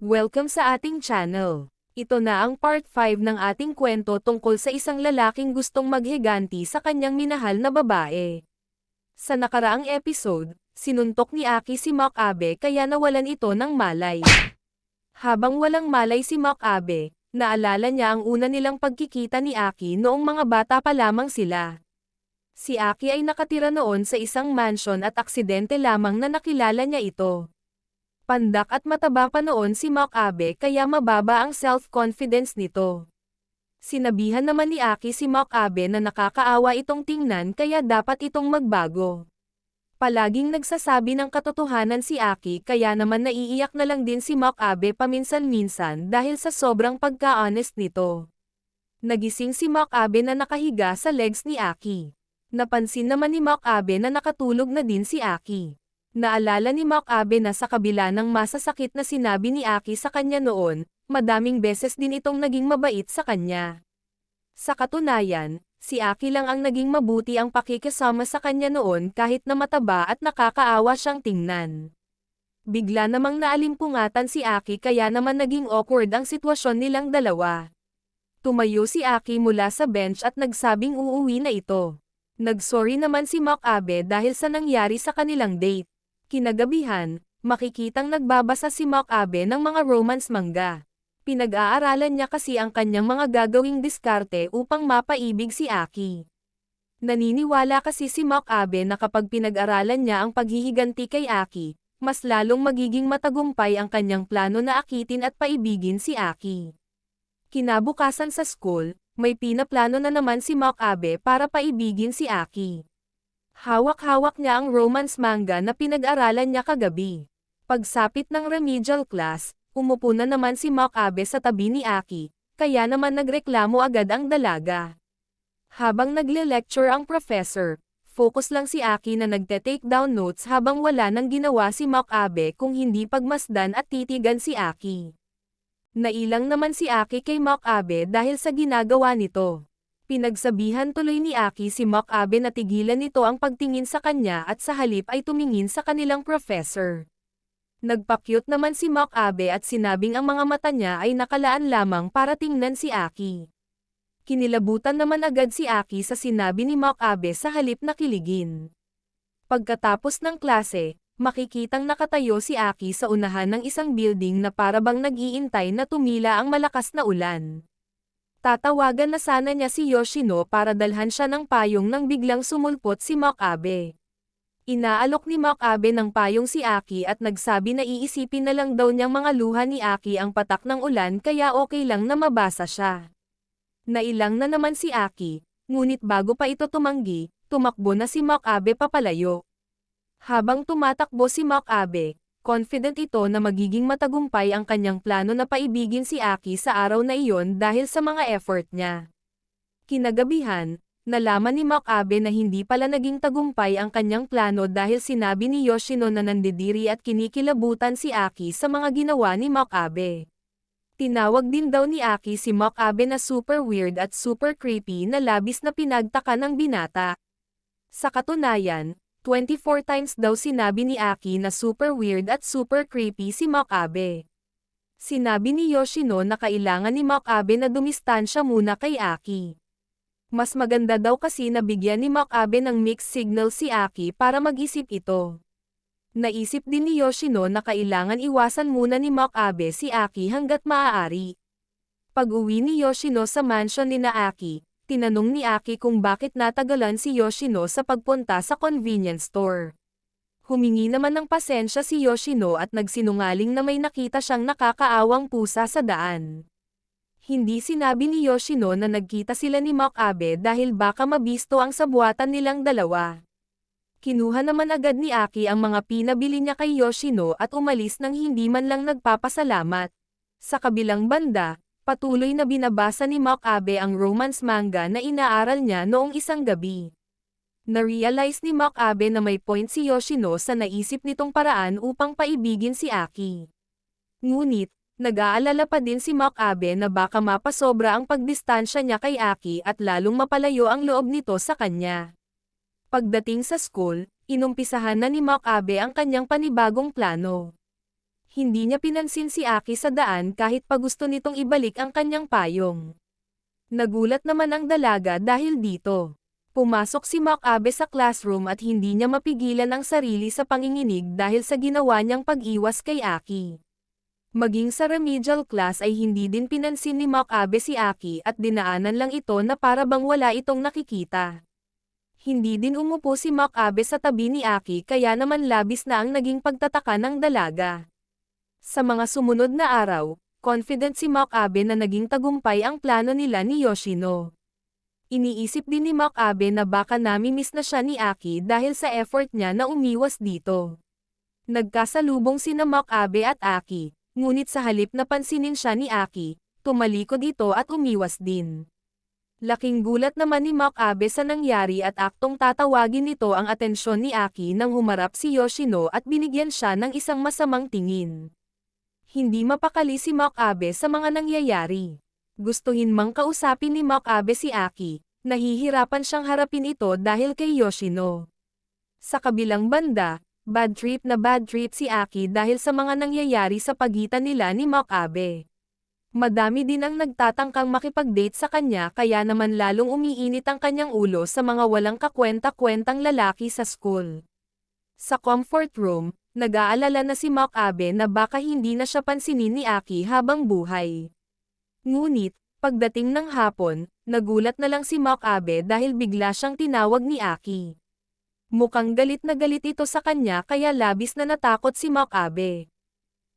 Welcome sa ating channel. Ito na ang part 5 ng ating kwento tungkol sa isang lalaking gustong maghiganti sa kanyang minahal na babae. Sa nakaraang episode, sinuntok ni Aki si Mark Abe kaya nawalan ito ng malay. Habang walang malay si Mark Abe, naalala niya ang una nilang pagkikita ni Aki noong mga bata pa lamang sila. Si Aki ay nakatira noon sa isang mansion at aksidente lamang na nakilala niya ito. Pandak at mataba pa noon si Mark Abe kaya mababa ang self-confidence nito. Sinabihan naman ni Aki si Mark Abe na nakakaawa itong tingnan kaya dapat itong magbago. Palaging nagsasabi ng katotohanan si Aki kaya naman naiiyak na lang din si Mark Abe paminsan-minsan dahil sa sobrang pagka-honest nito. Nagising si Mark Abe na nakahiga sa legs ni Aki. Napansin naman ni Mark Abe na nakatulog na din si Aki. Naalala ni Mark Abe na sa kabila ng masasakit na sinabi ni Aki sa kanya noon, madaming beses din itong naging mabait sa kanya. Sa katunayan, si Aki lang ang naging mabuti ang pakikisama sa kanya noon kahit na mataba at nakakaawa siyang tingnan. Bigla namang naalimpungatan si Aki kaya naman naging awkward ang sitwasyon nilang dalawa. Tumayo si Aki mula sa bench at nagsabing uuwi na ito. Nagsorry naman si Mark Abe dahil sa nangyari sa kanilang date. Kinagabihan, makikitang nagbabasa si Mark Abe ng mga romance manga. Pinag-aaralan niya kasi ang kanyang mga gagawing diskarte upang mapaibig si Aki. Naniniwala kasi si Mark Abe na kapag pinag-aralan niya ang paghihiganti kay Aki, mas lalong magiging matagumpay ang kanyang plano na akitin at paibigin si Aki. Kinabukasan sa school, may pinaplano na naman si Mark Abe para paibigin si Aki. Hawak-hawak niya ang romance manga na pinag-aralan niya kagabi. Pagsapit ng remedial class, umupo na naman si Mark Abe sa tabi ni Aki, kaya naman nagreklamo agad ang dalaga. Habang nagle-lecture ang professor, focus lang si Aki na nagte-take down notes habang wala nang ginawa si Mark Abe kung hindi pagmasdan at titigan si Aki. Nailang naman si Aki kay Mark Abe dahil sa ginagawa nito. Pinagsabihan tuloy ni Aki si Mark Abe na tigilan nito ang pagtingin sa kanya at sa halip ay tumingin sa kanilang professor. Nagpakyut naman si Mark Abe at sinabing ang mga mata niya ay nakalaan lamang para tingnan si Aki. Kinilabutan naman agad si Aki sa sinabi ni Mark Abe sa halip na kiligin. Pagkatapos ng klase, makikitang nakatayo si Aki sa unahan ng isang building na parabang nag-iintay na tumila ang malakas na ulan. Tatawagan na sana niya si Yoshino para dalhan siya ng payong nang biglang sumulpot si Mark Abe. Inaalok ni Mark Abe ng payong si Aki at nagsabi na iisipin na lang daw niyang mga luha ni Aki ang patak ng ulan kaya okay lang na mabasa siya. Nailang na naman si Aki, ngunit bago pa ito tumanggi, tumakbo na si Mark Abe papalayo. Habang tumatakbo si Mark Abe, confident ito na magiging matagumpay ang kanyang plano na paibigin si Aki sa araw na iyon dahil sa mga effort niya. Kinagabihan, nalaman ni Mark Abe na hindi pala naging tagumpay ang kanyang plano dahil sinabi ni Yoshino na nandidiri at kinikilabutan si Aki sa mga ginawa ni Mark Abe. Tinawag din daw ni Aki si Mark Abe na super weird at super creepy na labis na pinagtaka ng binata. Sa katunayan, 24 times daw sinabi ni Aki na super weird at super creepy si Makabe. Sinabi ni Yoshino na kailangan ni Makabe na dumistansya muna kay Aki. Mas maganda daw kasi na bigyan ni Makabe ng mixed signal si Aki para mag-isip ito. Naisip din ni Yoshino na kailangan iwasan muna ni Makabe si Aki hanggat maaari. Pag-uwi ni Yoshino sa mansion ni na Aki, tinanong ni Aki kung bakit natagalan si Yoshino sa pagpunta sa convenience store. Humingi naman ng pasensya si Yoshino at nagsinungaling na may nakita siyang nakakaawang pusa sa daan. Hindi sinabi ni Yoshino na nagkita sila ni Makabe dahil baka mabisto ang sabuatan nilang dalawa. Kinuha naman agad ni Aki ang mga pinabili niya kay Yoshino at umalis nang hindi man lang nagpapasalamat. Sa kabilang banda, Patuloy na binabasa ni Mark Abe ang romance manga na inaaral niya noong isang gabi. Na-realize ni Mark Abe na may point si Yoshino sa naisip nitong paraan upang paibigin si Aki. Ngunit, nag-aalala pa din si Mark Abe na baka mapasobra ang pagdistansya niya kay Aki at lalong mapalayo ang loob nito sa kanya. Pagdating sa school, inumpisahan na ni Mark Abe ang kanyang panibagong plano. Hindi niya pinansin si Aki sa daan kahit pa gusto nitong ibalik ang kanyang payong. Nagulat naman ang dalaga dahil dito. Pumasok si Makabe sa classroom at hindi niya mapigilan ang sarili sa panginginig dahil sa ginawa niyang pag-iwas kay Aki. Maging sa remedial class ay hindi din pinansin ni Makabe si Aki at dinaanan lang ito na para bang wala itong nakikita. Hindi din umupo si Makabe sa tabi ni Aki kaya naman labis na ang naging pagtataka ng dalaga. Sa mga sumunod na araw, confident si Makabe na naging tagumpay ang plano nila ni Yoshino. Iniisip din ni Makabe na baka nami-miss na siya ni Aki dahil sa effort niya na umiwas dito. Nagkasalubong sina Makabe at Aki, ngunit sa halip na pansinin siya ni Aki, tumalikod ito at umiwas din. Laking gulat naman ni Makabe sa nangyari at aktong tatawagin nito ang atensyon ni Aki nang humarap si Yoshino at binigyan siya ng isang masamang tingin. Hindi mapakali si Makabe sa mga nangyayari. Gustuhin mang kausapin ni Makabe si Aki, nahihirapan siyang harapin ito dahil kay Yoshino. Sa kabilang banda, bad trip na bad trip si Aki dahil sa mga nangyayari sa pagitan nila ni Makabe. Madami din ang nagtatangkang makipag-date sa kanya kaya naman lalong umiinit ang kanyang ulo sa mga walang kakwenta-kwentang lalaki sa school. Sa comfort room, nag-aalala na si Makabe na baka hindi na siya pansinin ni Aki habang buhay. Ngunit, pagdating ng hapon, nagulat na lang si Makabe dahil bigla siyang tinawag ni Aki. Mukhang galit na galit ito sa kanya kaya labis na natakot si Makabe.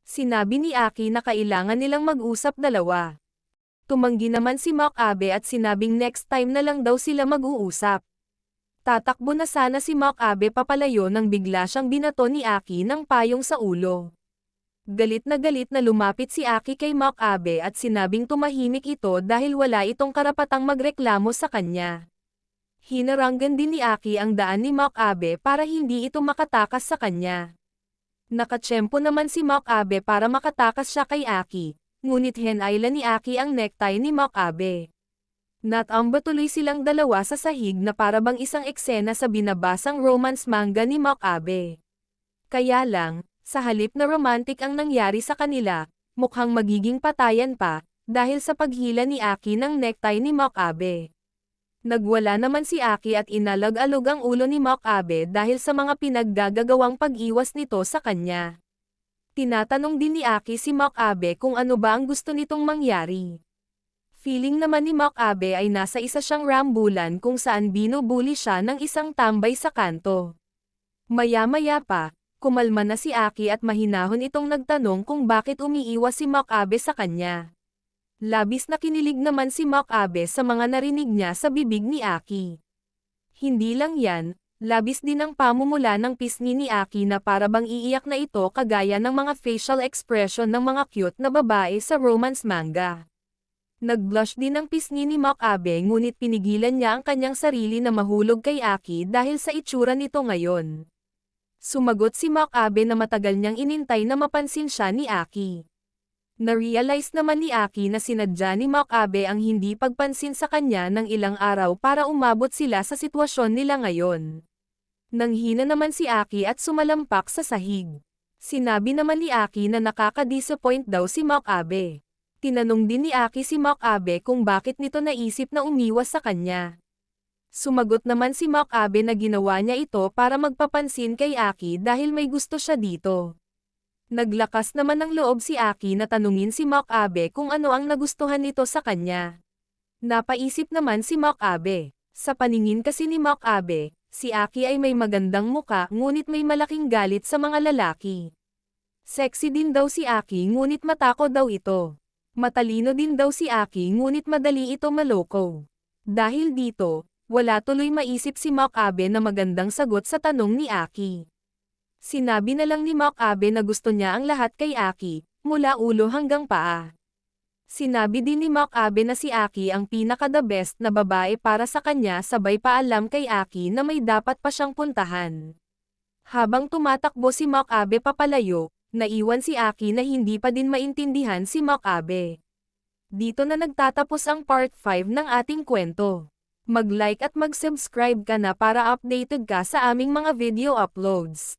Sinabi ni Aki na kailangan nilang mag-usap dalawa. Tumanggi naman si Makabe at sinabing next time na lang daw sila mag-uusap. Tatakbo na sana si Makabe papalayo nang bigla siyang binato ni Aki ng payong sa ulo. Galit na galit na lumapit si Aki kay Makabe at sinabing tumahimik ito dahil wala itong karapatang magreklamo sa kanya. Hinaranggan din ni Aki ang daan ni Makabe para hindi ito makatakas sa kanya. Nakatsyempo naman si Makabe para makatakas siya kay Aki, ngunit henayla ni Aki ang necktie ni Makabe. Natamba tuloy silang dalawa sa sahig na para bang isang eksena sa binabasang romance manga ni Makabe. Kaya lang, sa halip na romantic ang nangyari sa kanila, mukhang magiging patayan pa, dahil sa paghila ni Aki ng necktie ni Makabe. Nagwala naman si Aki at inalag-alog ang ulo ni Makabe dahil sa mga pinaggagagawang pag-iwas nito sa kanya. Tinatanong din ni Aki si Makabe kung ano ba ang gusto nitong mangyari. Feeling naman ni Makabe ay nasa isa siyang rambulan kung saan binubuli siya ng isang tambay sa kanto. Maya-maya pa, kumalma na si Aki at mahinahon itong nagtanong kung bakit umiiwas si Makabe sa kanya. Labis na kinilig naman si Makabe sa mga narinig niya sa bibig ni Aki. Hindi lang yan, labis din ang pamumula ng pisngi ni Aki na para bang iiyak na ito kagaya ng mga facial expression ng mga cute na babae sa romance manga. Nag-blush din ang pisngi ni Makabe ngunit pinigilan niya ang kanyang sarili na mahulog kay Aki dahil sa itsura nito ngayon. Sumagot si Makabe na matagal niyang inintay na mapansin siya ni Aki. Na-realize naman ni Aki na sinadya ni Makabe ang hindi pagpansin sa kanya ng ilang araw para umabot sila sa sitwasyon nila ngayon. Nanghina naman si Aki at sumalampak sa sahig. Sinabi naman ni Aki na nakaka-disappoint daw si Makabe. Tinanong din ni Aki si Makabe kung bakit nito naisip na umiwas sa kanya. Sumagot naman si Makabe na ginawa niya ito para magpapansin kay Aki dahil may gusto siya dito. Naglakas naman ng loob si Aki na tanungin si Makabe kung ano ang nagustuhan nito sa kanya. Napaisip naman si Makabe. Sa paningin kasi ni Makabe, si Aki ay may magandang muka ngunit may malaking galit sa mga lalaki. Sexy din daw si Aki ngunit matako daw ito. Matalino din daw si Aki ngunit madali ito maloko. Dahil dito, wala tuloy maisip si Makabe na magandang sagot sa tanong ni Aki. Sinabi na lang ni Makabe na gusto niya ang lahat kay Aki, mula ulo hanggang paa. Sinabi din ni Makabe na si Aki ang pinaka-the best na babae para sa kanya sabay paalam kay Aki na may dapat pa siyang puntahan. Habang tumatakbo si Makabe papalayo, naiwan si Aki na hindi pa din maintindihan si Makabe. Dito na nagtatapos ang part 5 ng ating kwento. Mag-like at mag-subscribe ka na para updated ka sa aming mga video uploads.